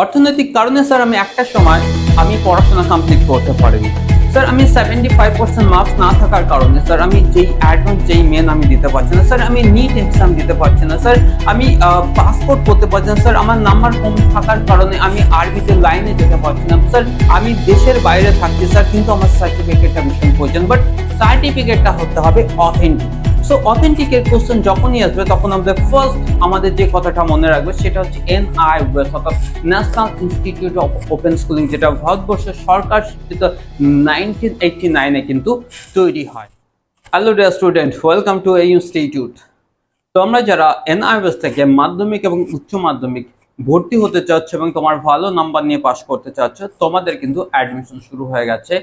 অর্থনৈতিক কারণে, স্যার, আমি একটা সময় আমি পড়াশোনা কমপ্লিট করতে পারিনি। স্যার, আমি সেভেন্টি ফাইভ পার্সেন্ট মার্কস না থাকার কারণে, স্যার, আমি যেই অ্যাডভান্স যেই মেন আমি দিতে পারছি না। স্যার, আমি নিট এক্সাম দিতে পারছি না, স্যার। আমি পাসপোর্ট করতে পারছি না, স্যার। আমার নাম্বার কম থাকার কারণে আমি আরবিতে লাইনে যেতে পারছি না। স্যার, আমি দেশের বাইরে থাকছি, স্যার, কিন্তু আমার সার্টিফিকেটটা ভীষণ প্রয়োজন বাট সার্টিফিকেটটা হতে হবে অথেন্টিক সো অথেন্টিকের কোশ্চেন যখনই আসবে, তখন আমাদের ফার্স্ট আমাদের যে কথাটা মনে রাখবে, সেটা হচ্ছে এন আই অর্থাৎ national institute of open schooling যেটা ভারতবর্ষের সরকার স্বীকৃত নাইনটিন এইটটি নাইনে কিন্তু তৈরি হয়। Hello dear student welcome to এই ইনস্টিটিউট তোমরা যারা এনআইএস থেকে মাধ্যমিক এবং উচ্চ মাধ্যমিক ভর্তি হতে চাচ্ছ এবং তোমার ভালো নাম্বার নিয়ে পাশ করতে চাচ্ছ, তোমাদের কিন্তু অ্যাডমিশন শুরু হয়ে গেছে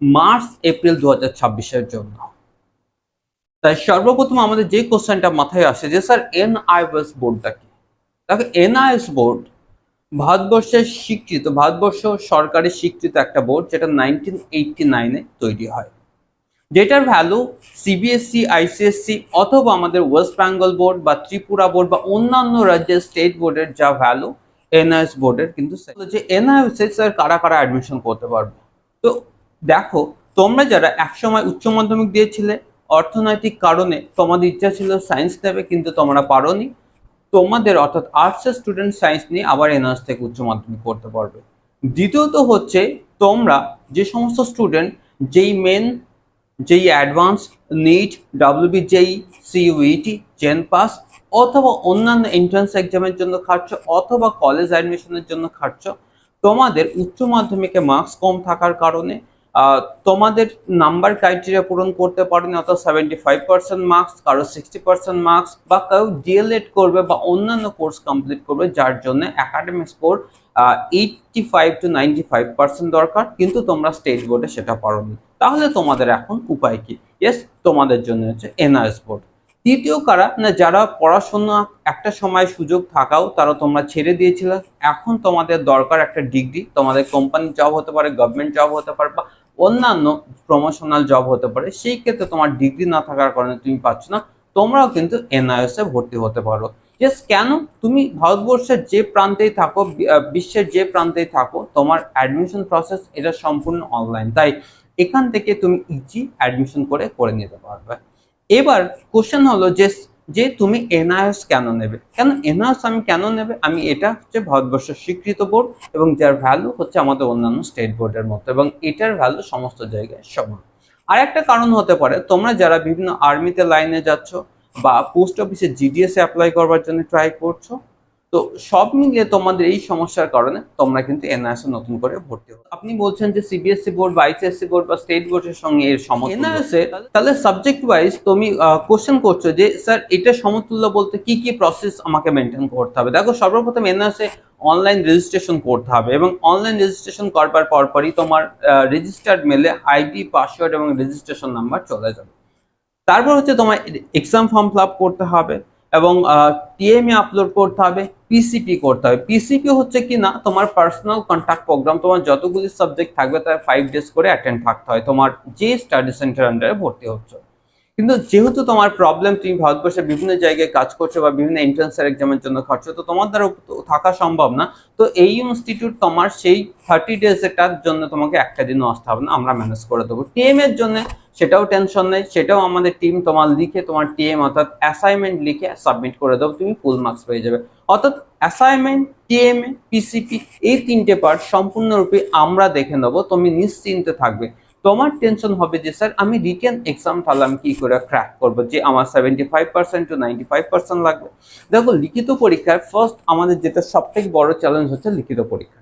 মার্চ, এপ্রিল দু হাজার জন্য। তাই সর্বপ্রথম আমাদের যে কোশ্চেনটা মাথায় আসে যে, স্যার, এনআইএস বোর্ডটা কি? দেখো, এনআইএস বোর্ড ভারতবর্ষের স্বীকৃত, ভারতবর্ষ সরকারের স্বীকৃত একটা বোর্ড যেটা নাইনটিন এইটটি নাইনে তৈরি হয়। যেটার ভ্যালু সিবিএসসি আইসিএসসি অথবা আমাদের ওয়েস্ট বেঙ্গল বোর্ড বা ত্রিপুরা বোর্ড বা অন্যান্য রাজ্যের স্টেট বোর্ডের যা ভ্যালু এনআইএস বোর্ডের কিন্তু। যে এনআইএস স্যার কারা কারা অ্যাডমিশন করতে পারবে? তো দেখো, তোমরা যারা একসময় উচ্চ মাধ্যমিক দিয়েছিলে অর্থনৈতিক কারণে তোমাদের ইচ্ছা ছিল সায়েন্স নেবে, কিন্তু তোমরা পারোনি। তোমাদের অর্থাৎ আর্টসের স্টুডেন্ট সায়েন্স নিয়ে আবার এনআর্স থেকে উচ্চ মাধ্যমিক পড়তে পারবে। দ্বিতীয়ত হচ্ছে, তোমরা যে সমস্ত student JEE Main JEE Advance NEET WB JEE CUET gen pass অথবা অন্যান্য এন্ট্রান্স এক্সামের জন্য খাটছ, অথবা কলেজ অ্যাডমিশনের জন্য খাটছ, তোমাদের উচ্চ মাধ্যমিকে মার্কস কম থাকার কারণে তোমাদের নাম্বার ক্রাইটেরিয়া পূরণ করতে পারেনি, অর্থাৎ সেভেন্টি ফাইভ পার্সেন্ট মার্কস কারও সিক্সটি পার্সেন্ট মার্কস বা কেউ ডিএলএড করবে বা অন্যান্য কোর্স কমপ্লিট করবে, যার জন্য academic score eighty five to ninety five percent দরকার, কিন্তু তোমরা স্টেট বোর্ডে সেটা পারোনি। তাহলে তোমাদের এখন উপায় কি? ইয়েস তোমাদের জন্য হচ্ছে এনআরএস বোর্ড তৃতীয় কারা? না, যারা পড়াশোনা একটা সময় সুযোগ থাকাও, তারা তোমরা ছেড়ে দিয়েছিলে। এখন তোমাদের দরকার একটা ডিগ্রি তোমাদের কোম্পানি জব হতে পারে গভর্নমেন্ট জব হতে পারে, বা অন্যান্য প্রমোশনাল জব হতে পারে, সেই ক্ষেত্রে তোমার ডিগ্রি না থাকার কারণে তুমি পাচ্ছ না, তোমরাও কিন্তু এনআইএস এ ভর্তি হতে পারো। জাস কেন? তুমি ভারতবর্ষের যে প্রান্তেই থাকো বিশ্বের যে প্রান্তেই থাকো, তোমার অ্যাডমিশন প্রসেস এটা সম্পূর্ণ অনলাইন তাই এখান থেকে তুমি ইজি অ্যাডমিশন করে করে নিতে পারবে। এবার কোশ্চেন হলো যে যে তুমি এনআইএস কেন নেবে? কেন এনআইএস আমি কেন নেবে? আমি এটা হচ্ছে ভারতবর্ষের স্বীকৃত বোর্ড এবং যার ভ্যালু হচ্ছে আমাদের অন্যান্য স্টেট বোর্ডের মতো এবং এটার ভ্যালু সমস্ত জায়গায় সমান। আর একটা কারণ হতে পারে, তোমরা যারা বিভিন্ন আর্মিতে লাইনে যাচ্ছ বা পোস্ট অফিসে জিডিএস অ্যাপ্লাই করবার জন্য ট্রাই করছ তো সব মিলিয়ে তোমাদের এই সমস্যার কারণে তোমরা কিন্তু এনআইএস নতুন করে ভর্তি হো আপনি বলছেন যে সিবিএসসি বোর্ড বা আইসিএসসি বোর্ড বা স্টেট বোর্ডের সঙ্গে এর সমতুল্য। এনআইএস এ তাহলে সাবজেক্ট ওয়াইজ তুমি কোশ্চেন করছ যে স্যার এটা সমতুল্য বলতে কি কি প্রসেস আমাকে মেনটেন করতে হবে? দেখো সর্বপ্রথম এনআইএস এ অনলাইন রেজিস্ট্রেশন করতে হবে এবং অনলাইন রেজিস্ট্রেশন করবার পরপরই তোমার রেজিস্টার্ড মেলে আইডি পাসওয়ার্ড এবং রেজিস্ট্রেশন নাম্বার চলে যাবে। তারপর হচ্ছে তোমার এক্সাম ফর্ম ফিল আপ করতে হবে। এবং টিএমএ আপলোড করতে হবে পিসিপি করতে হবে। পিসিপি হচ্ছে কি না, তোমার পার্সোনাল কন্ট্যাক্ট প্রোগ্রাম তোমার যতগুলি সাবজেক্ট থাকবে, তার ফাইভ ডেজ করে অ্যাটেন্ড থাকতে হয়। তোমার যে স্টাডি সেন্টার আন্ডারে ভর্তি হচ্ছে। কিন্তু যেহেতু তোমার প্রবলেম তুমি ভারতবর্ষের বিভিন্ন জায়গায় কাজ করছ বা বিভিন্ন এন্ট্রান্সের এক্সামের জন্য খাটছো, তো তোমার দ্বারা থাকা সম্ভব না। তো এই ইনস্টিটিউট তোমার সেই থার্টি ডেজ এটার জন্য তোমাকে একটা দিনও আসতে হবে না, আমরা ম্যানেজ করে দেবো। টিএম এর জন্য সেটাও টেনশন নেই, সেটাও আমাদের টিম তোমার লিখে, তোমার টিএম অর্থাৎ অ্যাসাইনমেন্ট লিখে সাবমিট করে দেবো, তুমি ফুল মার্কস পেয়ে যাবে। অর্থাৎ অ্যাসাইনমেন্ট টিএমএ পিসিপি এই তিনটে পার্ট সম্পূর্ণরূপে আমরা দেখে নেব, তুমি নিশ্চিন্তে থাকবে। তোমার টেনশন হবে যে, স্যার, আমি রিটেন এক্সাম তাহলে আমি কি করে ক্র্যাক করব? যে, আমার seventy five percent to ninety five percent লাগবে। দেখো, লিখিত পরীক্ষায় ফার্স্ট আমাদের যেটা সব থেকে বড় চ্যালেঞ্জ হচ্ছে লিখিত পরীক্ষা।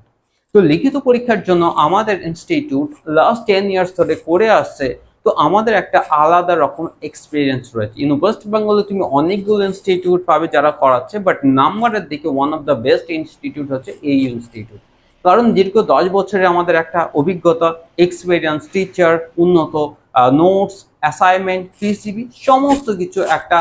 তো লিখিত পরীক্ষার জন্য আমাদের ইনস্টিটিউট লাস্ট টেন ইয়ার্স ধরে করে আসছে, তো আমাদের একটা আলাদা রকম এক্সপিরিয়েন্স রয়েছে। ইন ওয়েস্ট বেঙ্গলে তুমি অনেকগুলো ইনস্টিটিউট পাবে যারা করাচ্ছে বাট নাম্বারের দিকে one of the best institute হচ্ছে এই ইনস্টিটিউট কারণ দীর্ঘ দশ বছরে আমাদের একটা অভিজ্ঞতা এক্সপিরিয়েন্স টিচার উন্নত নোটস অ্যাসাইনমেন্ট পিসিবি সমস্ত কিছু একটা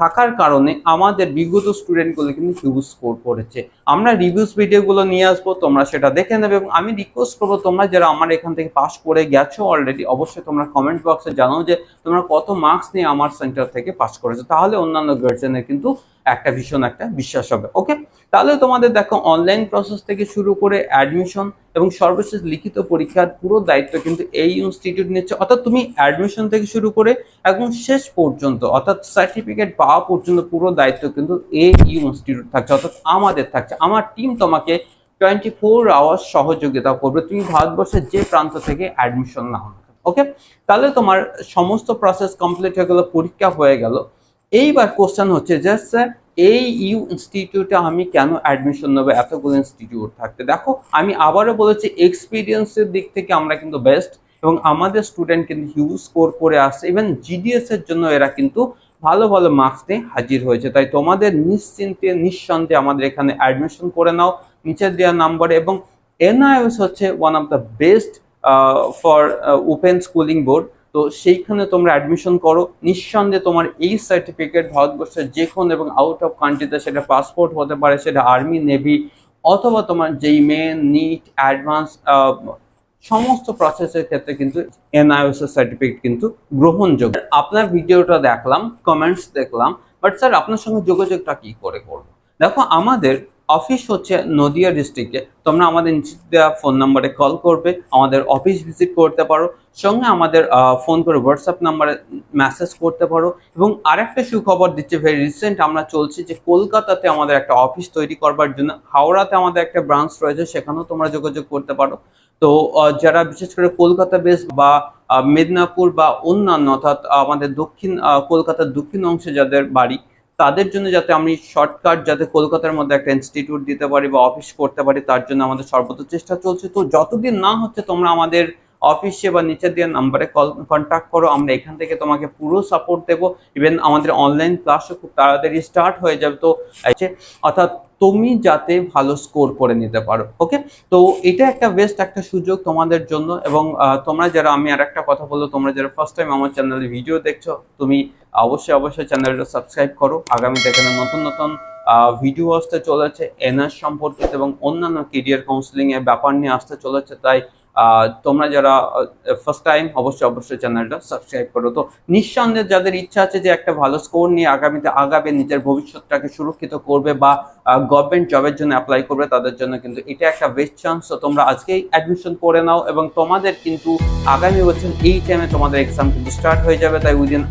থাকার কারণে আমাদের বিগত স্টুডেন্টগুলো কিন্তু হিউজ স্কোর করেছে। আমরা রিভিউস ভিডিওগুলো নিয়ে আসব, তোমরা সেটা দেখে নেবে এবং আমি রিকোয়েস্ট করব তোমরা যারা আমার এখান থেকে পাস করে গেছো অলরেডি অবশ্যই তোমরা কমেন্ট বক্সে জানাও যে তোমরা কত মার্কস নিয়ে আমার সেন্টার থেকে পাস করেছ। তাহলে অন্যান্য গার্জেনের কিন্তু একটা ভীষণ একটা বিশ্বাস হবে। ওকে তাহলে তোমাদের দেখো অনলাইন প্রসেস থেকে শুরু করে অ্যাডমিশন এবং সর্বশেষ লিখিত পরীক্ষার পুরো দায়িত্ব কিন্তু এই ইনস্টিটিউট নিচ্ছে। অর্থাৎ তুমি অ্যাডমিশন থেকে শুরু করে একদম শেষ পর্যন্ত, অর্থাৎ সার্টিফিকেট পাওয়া পর্যন্ত পুরো দায়িত্ব কিন্তু এই ইনস্টিটিউট থাকছে, অর্থাৎ আমাদের থাকছে। আমার টিম তোমাকে টোয়েন্টি ফোর আওয়ার্স সহযোগিতা করবে, তুমি ভারতবর্ষের যে প্রান্ত থেকে অ্যাডমিশন না নাও। ওকে তাহলে তোমার সমস্ত প্রসেস কমপ্লিট হয়ে গেল, পরীক্ষা হয়ে গেল। এইবার কোশ্চেন হচ্ছে জাস্ট স্যার এই ইউ ইনস্টিটিউটে আমি কেন অ্যাডমিশন নেব? এতগুলো ইনস্টিটিউট থাকতে। দেখো, আমি আবারও বলেছি এক্সপিরিয়েন্সের দিক থেকে আমরা কিন্তু বেস্ট এবং আমাদের স্টুডেন্ট কিন্তু হিউজ স্কোর করে আসছে। ইভেন জিডিএস এর জন্য এরা কিন্তু ভালো ভালো মার্কস নিয়ে হাজির হয়েছে। তাই তোমাদের নিশ্চিন্তে, নিঃসন্দেহে আমাদের এখানে অ্যাডমিশন করে নাও নিচের দেওয়া নাম্বারে এবং এনআইএস হচ্ছে one of the best for open schooling board তো সেইখানে তোমরা অ্যাডমিশন করো। নিঃসন্দেহে তোমার এই সার্টিফিকেট ভারতবর্ষের যে কোনো এবং আউট অফ কান্ট্রিতে সেটা পাসপোর্ট হতে পারে, সেটা আর্মি নেভি অথবা তোমার যেই মেন নিট অ্যাডভান্স সমস্ত প্রসেসের ক্ষেত্রে কিন্তু এনআইএস সার্টিফিকেট কিন্তু গ্রহণযোগ্য। আপনার ভিডিওটা দেখলাম কমেন্টস দেখলাম বাট স্যার আপনার সঙ্গে যোগাযোগটা কি করে করব? দেখো, আমাদের অফিস হচ্ছে নদিয়া ডিস্ট্রিক্টে। তোমরা আমাদের নিচে দেওয়া ফোন নাম্বারে কল করবে, আমাদের অফিস ভিজিট করতে পারো, সঙ্গে আমাদের ফোন করে হোয়াটসঅ্যাপ নাম্বারে মেসেজ করতে পারো এবং আরেকটা সুখবর দিচ্ছে ভেরি রিসেন্ট আমরা চলছি যে কলকাতাতে আমাদের একটা অফিস তৈরি করবার জন্য, হাওড়াতে আমাদের একটা ব্রাঞ্চ রয়েছে, সেখানেও তোমরা যোগাযোগ করতে পারো। তো যারা বিশেষ করে কলকাতা বেস বা মেদিনীপুর বা অন্যান্য অর্থাৎ আমাদের দক্ষিণ কলকাতার দক্ষিণ অংশে যাদের বাড়ি তাদের জন্য যাতে আমি শর্টকাট যাতে কলকাতার মধ্যে একটা ইনস্টিটিউট দিতে পারি বা অফিস করতে পারি, তার জন্য আমাদের সর্বত চেষ্টা চলছে। তো যতদিন না হচ্ছে তোমরা আমাদের অফিসে বা নিচে দিয়ে নাম্বারে কল কন্ট্যাক্ট করো, আমরা এখান থেকে তোমাকে পুরো সাপোর্ট দেবো। ইভেন আমাদের অনলাইন ক্লাসও খুব তাড়াতাড়ি স্টার্ট হয়ে যাবে। তো আছে অর্থাৎ তুমি যাতে ভালো স্কোর করে নিতে পারো ওকে তো এটা একটা বেস্ট একটা সুযোগ তোমাদের জন্য এবং তোমরা যারা, আমি আর একটা কথা বলল তোমরা যারা ফার্স্ট টাইম আমার চ্যানেলে ভিডিও দেখছ, তুমি অবশ্যই অবশ্যই চ্যানেলটা সাবস্ক্রাইব করো। আগামীতে এখানে নতুন নতুন ভিডিও আসতে চলেছে এনআর সম্পর্কিত এবং অন্যান্য কেরিয়ার কাউন্সিলিংয়ের ব্যাপার নিয়ে আসতে চলেছে, তাই তোমরা যারা ফার্স্ট টাইম অবশ্যই অবশ্যই চ্যানেলটা সাবস্ক্রাইব করো। তো নিঃসন্দেহে যাদের ইচ্ছা আছে যে একটা ভালো স্কোর নিয়ে আগামীতে আগাবে, নিজের ভবিষ্যৎটাকে সুরক্ষিত করবে বা গভর্নমেন্ট জবের জন্য অ্যাপ্লাই করবে, তাদের জন্য কিন্তু এটা একটা বেস্ট চান্স তো তোমরা আজকেই অ্যাডমিশন করে নাও এবং তোমাদের কিন্তু আগামী বছর এই টাইমে তোমাদের এক্সাম কিন্তু স্টার্ট হয়ে যাবে। তাই উইদিন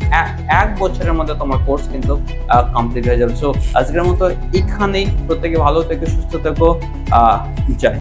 এক বছরের মধ্যে তোমার কোর্স কিন্তু কমপ্লিট হয়ে যাবে। সো আজকের মতো এখানেই। প্রত্যেকে ভালো থেকো, সুস্থ থেকো। জয়।